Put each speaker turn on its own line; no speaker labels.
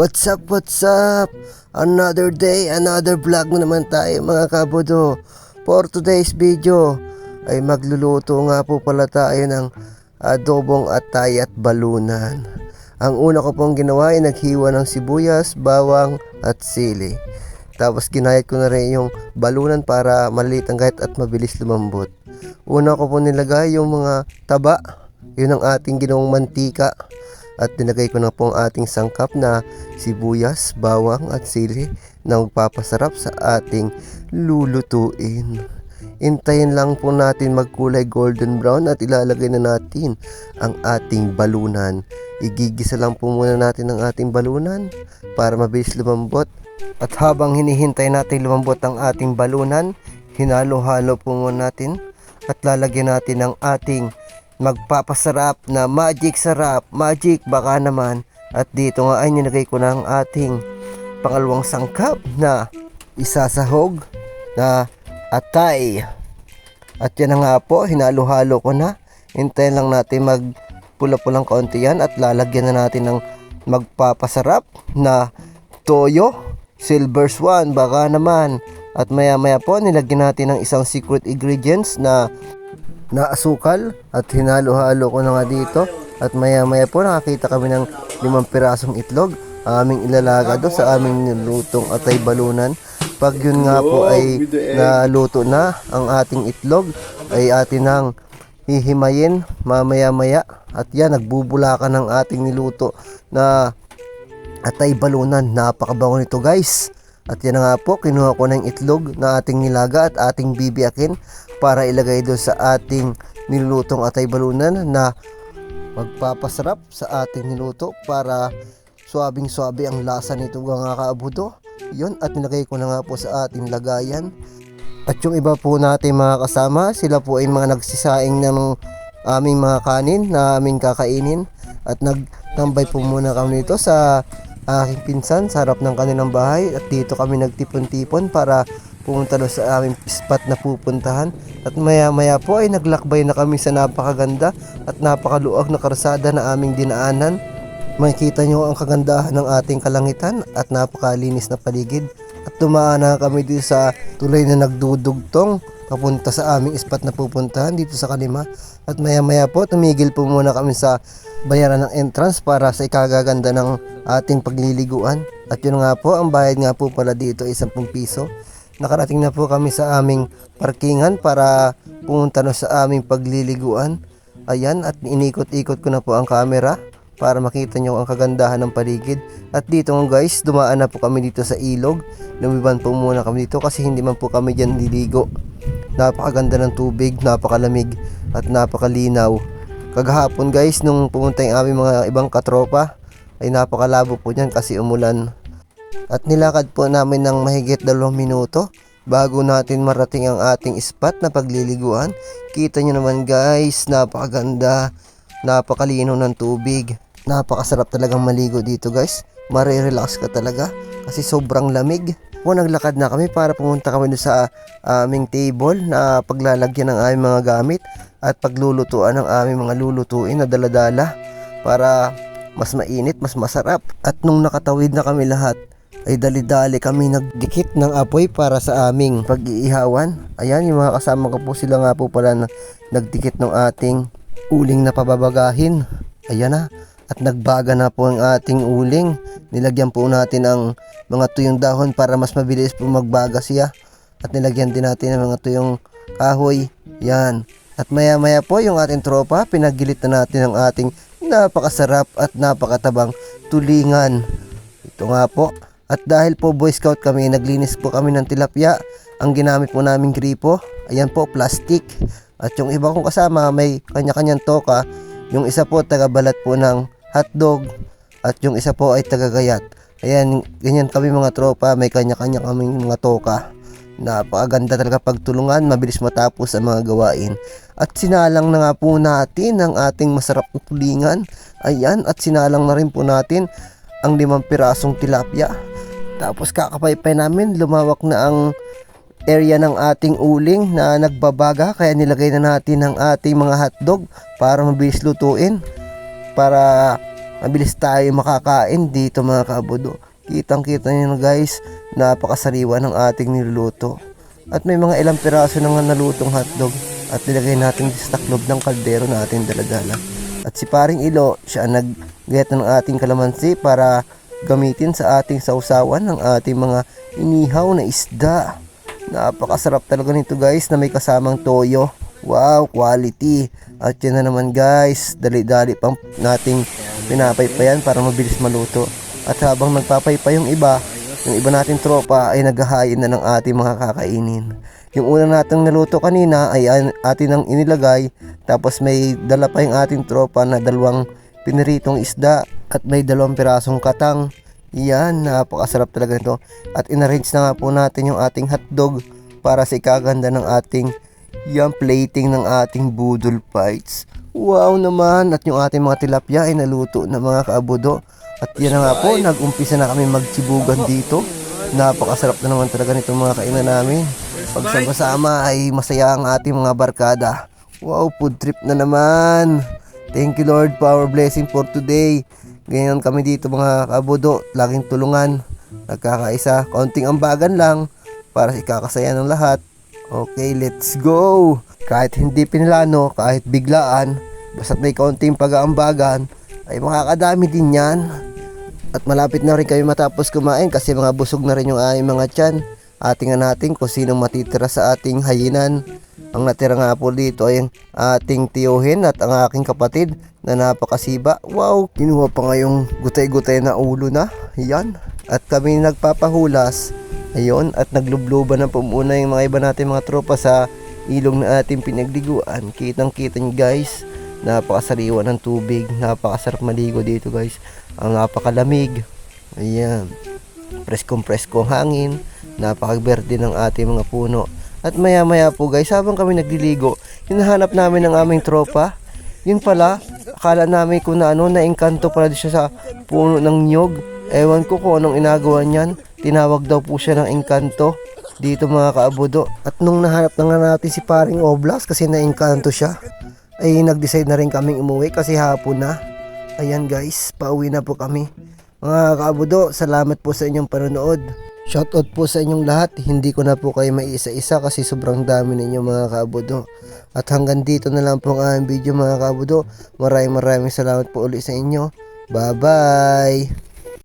What's up, what's up? Another day, another vlog na naman tayo mga kabudo. For today's video ay magluluto nga po pala tayo ng adobong atay at balunan. Ang una ko pong ginawa ay naghiwa ng sibuyas, bawang at sili. Tapos ginayat ko na rin yung balunan para maliit ang gayat at mabilis lumambot. Una ko po nilagay yung mga taba, yun ang ating ginawang mantika. At nilagay ko na po ang ating sangkap na sibuyas, bawang at sili na magpapasarap sa ating lulutuin. Intayin lang po natin magkulay golden brown at ilalagay na natin ang ating balunan. Igigisa lang po muna natin ang ating balunan para mabilis lumambot. At habang hinihintay natin lumambot ang ating balunan, hinalo-halo po muna natin at lalagyan natin ang ating magpapasarap na magic sarap, magic baka naman. At dito nga ay nilagay ko ang ating pangalawang sangkap na isasahog na atay. At yan na nga po, hinalo-halo ko na. Hintayin lang natin mag pula-pulang kaunti yan at lalagyan na natin ng magpapasarap na toyo, silver swan, baka naman. At maya maya po, nilagyan natin ng isang secret ingredients na na asukal at hinalo-halo ko na nga dito. At maya maya po nakakita kami ng limang pirasong itlog aming ilalaga do sa aming nilutong atay balunan. Pag yun nga po ay naluto na ang ating itlog ay atin nang hihimayin mamaya maya at yan nagbubulakan ng ating niluto na atay balunan. Napakabango nito guys at yan nga po kinuha ko ng itlog na ating nilaga at ating bibiyakin para ilagay doon sa ating nilulutong atay balunan na magpapasarap sa ating niluto para swabing swabe ang lasa nito mga kaabudo. Yun at nilagay ko na nga po sa ating lagayan. At yung iba po natin mga kasama, sila po ay mga nagsisaing ng aming mga kanin na aming kakainin. At nagtambay po muna kami nito sa aking pinsan sa harap ng kanilang bahay at dito kami nagtipon-tipon para pumunta doon sa aming spot na pupuntahan. At maya maya po ay naglakbay na kami sa napakaganda at napakaluag na karsada na aming dinaanan. Makikita nyo ang kagandahan ng ating kalangitan at napakalinis na paligid. At dumaan na kami dito sa tulay na nagdudugtong papunta sa aming spot na pupuntahan dito sa Kalima. At maya maya po tumigil po muna kami sa bayaran ng entrance para sa ikagaganda ng ating pagliliguan. At yun nga po ang bayad nga po pala dito ay 10 piso. Nakarating na po kami sa aming parkingan para pumunta na sa aming pagliliguan. Ayan at inikot-ikot ko na po ang camera para makita nyo ang kagandahan ng paligid. At dito nga guys dumaan na po kami dito sa ilog. Lumiban po muna kami dito kasi hindi man po kami dyan liligo napakaganda ng tubig napakalamig at napakalinaw kagahapon guys nung pumunta yung aming mga ibang katropa ay napakalabo po dyan kasi umulan at nilakad po namin ng mahigit dalawang minuto bago natin marating ang ating spot na pagliliguan. Kita nyo naman guys, napakaganda, napakalino ng tubig. Napakasarap talagang maligo dito guys. Marirelax ka talaga kasi sobrang lamig. Po naglakad na kami para pumunta kami sa aming table na paglalagyan ng aming mga gamit at paglulutuan ng aming mga lulutuin na daladala para mas mainit, mas masarap. At nung nakatawid na kami lahat, ay dali-dali kami nagdikit ng apoy para sa aming pag-iihawan. Ayan, yung mga kasama ko po sila nga po pala na nagdikit ng ating uling na pababagahin. Ayan na. At nagbaga na po ang ating uling. Nilagyan po natin ang mga tuyong dahon para mas mabilis po magbaga siya. At nilagyan din natin ang mga tuyong kahoy. Yan. At maya maya po yung ating tropa, pinagilit na natin ang ating napakasarap at napakatabang tulingan. Ito nga po, at dahil po Boy Scout kami, naglinis po kami ng tilapia. Ang ginamit po naming gripo, ayan po, plastic. At yung iba kong kasama, may kanya-kanyang toka. Yung isa po, tagabalat po ng hotdog. At yung isa po ay tagagayat. Ayan, ganyan kami mga tropa, may kanya-kanya kaming mga toka. Napakaganda talaga pagtulungan, mabilis matapos ang mga gawain. At sinalang na nga po natin ang ating masarap na tulingan. Ayan, at sinalang na rin po natin ang limang pirasong tilapia. Tapos kakapaypay namin, lumawak na ang area ng ating uling na nagbabaga kaya nilagay na natin ang ating mga hotdog para mabilis lutuin para mabilis tayo makakain dito mga kaabudo. Kitang kita nyo guys, napakasariwa ng ating niluluto. At may mga ilang piraso na nga nalutong hotdog at nilagay natin sa taklob ng kaldero na ating daladala. At si paring ilo, siya ang nag-get ng ating kalamansi para gamitin sa ating sausawan ng ating mga inihaw na isda. Napakasarap talaga nito guys na may kasamang toyo. Wow, quality. At yan na naman guys, dali-dali pang nating pinapaypayan para mabilis maluto. At habang nagpapaypa yung iba, yung iba nating tropa ay naghahayin na ng ating mga kakainin. Yung una nating naluto kanina ay atin ang inilagay, tapos may dala pa yung ating tropa na dalawang piniritong isda at may dalawang pirasong katang. Yan, napakasarap talaga nito. At inarrange na nga po natin yung ating hotdog para sa ikaganda ng ating yung plating ng ating budol bites. Wow naman! At yung ating mga tilapia ay naluto na mga kaabudo. At yan na nga po, nag-umpisa na kami magsibugan dito. Napakasarap na naman talaga nitong mga kainan namin. Pag sama ay masaya ang ating mga barkada. Wow, food trip na naman. Thank you Lord for our blessing for today. Ganyan kami dito mga kabudo, laging tulungan. Nagkakaisa, konting ambagan lang para ikakasaya ng lahat. Okay, let's go! Kahit hindi pinilano, kahit biglaan, basta may konting pag-aambagan, ay makakadami din yan. At malapit na rin kami matapos kumain kasi mga busog na rin yung aming mga tiyan. Atingan natin kung sinong matitira sa ating hayinan. Ang natira nga po dito ay ang ating tiyuhin at ang aking kapatid na napakasiba. Wow, kinuha pa nga yung gutay-gutay na ulo na. Yan. At kami nagpapahulas. Ayun, at naglubluban na po muna yung mga iba natin mga tropa sa ilong na ating pinagliguan. Kitang kita nyo guys, napakasariwa ng tubig. Napakasarap maligo dito guys. Ang napakalamig. Ayan. Preskong presko hangin. Napakaberde ng ating mga puno. At maya maya po guys, habang kami nagliligo, hinahanap namin ang aming tropa. Yun pala, akala namin kung na ano, naengkanto pala siya sa puno ng nyog. Ewan ko kung anong inagawa niyan. Tinawag daw po siya ng engkanto dito mga kaabudo. At nung nahanap na nga natin si paring Oblas kasi naengkanto siya, ay nag-decide na rin kaming umuwi kasi hapon na. Ayan guys, pauwi na po kami. Mga kaabudo, salamat po sa inyong panonood. Shoutout po sa inyong lahat. Hindi ko na po kayo maiisa-isa kasi sobrang dami ninyo mga kaabudo. At hanggang dito na lang po ang aming video mga kaabudo. Maraming maraming salamat po ulit sa inyo. Bye-bye!